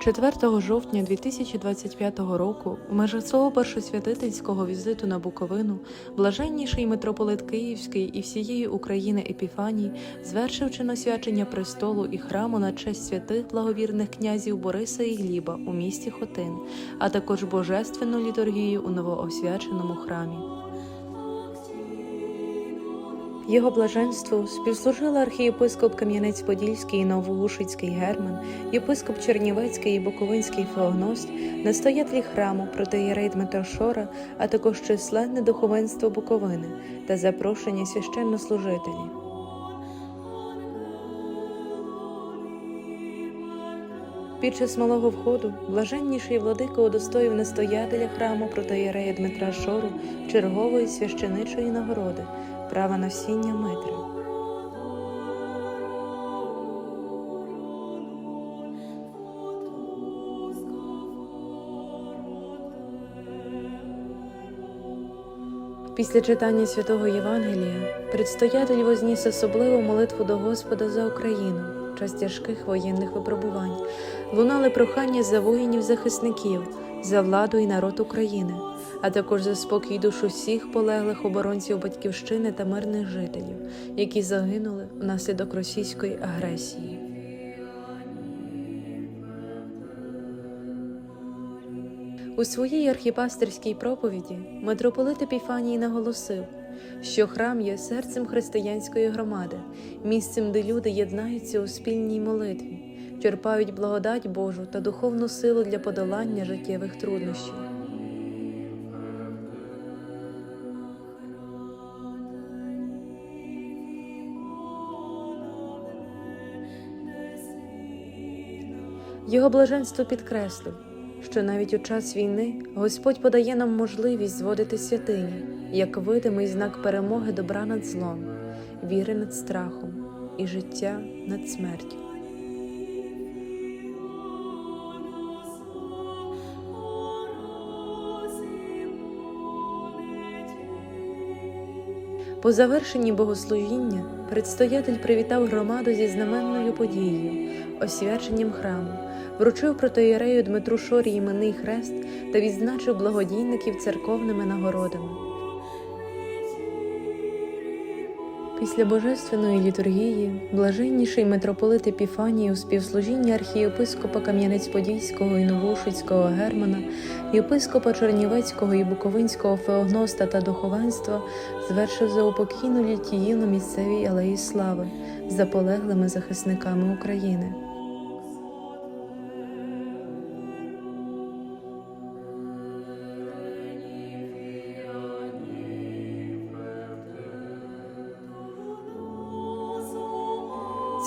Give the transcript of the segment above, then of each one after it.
4 жовтня 2025 року в межах свого першосвятительського візиту на Буковину блаженніший митрополит Київський і всієї України Епіфаній звершив чиносвячення престолу і храму на честь святих благовірних князів Бориса і Гліба у місті Хотин, а також божественну літургію у новоосвяченому храмі. Його блаженству співслужили архієпископ Кам'янець-Подільський і Новоушицький Герман, єпископ Чернівецький і Буковинський Феогност, настоятелі храму протиєрей Дмитро Шора, а також численне духовенство Буковини та запрошені священнослужителі. Під час малого входу блаженніший владика удостоїв настоятеля храму протоєрея Дмитра Шору чергової священичої нагороди права носіння Митри. Після читання святого Євангелія предстоятель возніс особливу молитву до Господа за Україну в час тяжких воєнних випробувань. Лунали прохання за воїнів-захисників, за владу і народ України, а також за спокій душ усіх полеглих оборонців батьківщини та мирних жителів, які загинули внаслідок російської агресії. У своїй архіпастерській проповіді митрополит Епіфаній наголосив, що храм є серцем християнської громади, місцем, де люди єднаються у спільній молитві, черпають благодать Божу та духовну силу для подолання життєвих труднощів. Його блаженство підкреслив, що навіть у час війни Господь подає нам можливість зводити святині як видимий знак перемоги добра над злом, віри над страхом і життя над смертю. По завершенні богослужіння предстоятель привітав громаду зі знаменною подією, освяченням храму, вручив протоєрею Дмитру Шорі іменний хрест та відзначив благодійників церковними нагородами. Після божественної літургії блаженніший митрополит Епіфаній у співслужінні архієпископа Кам'янець-Подільського і Новошицького Германа, єпископа Чернівецького і Буковинського феогноста та духовенства звершив заупокійну літіїну на місцевій алеї слави за полеглими захисниками України.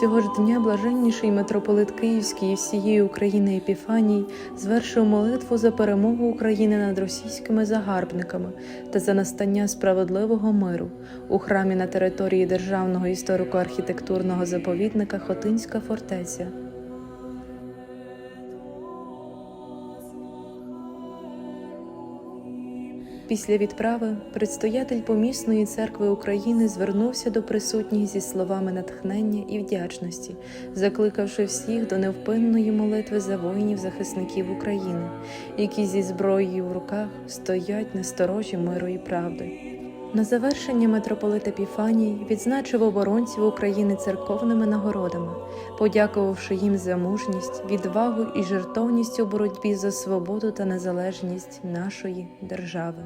Цього ж дня блаженніший митрополит Київський і всієї України Епіфаній звершив молитву за перемогу України над російськими загарбниками та за настання справедливого миру у храмі на території державного історико-архітектурного заповідника Хотинська фортеця. Після відправи предстоятель помісної церкви України звернувся до присутніх зі словами натхнення і вдячності, закликавши всіх до невпинної молитви за воїнів-захисників України, які зі зброєю в руках стоять на сторожі миру і правди. На завершення митрополит Епіфаній відзначив оборонців України церковними нагородами, подякувавши їм за мужність, відвагу і жертовність у боротьбі за свободу та незалежність нашої держави.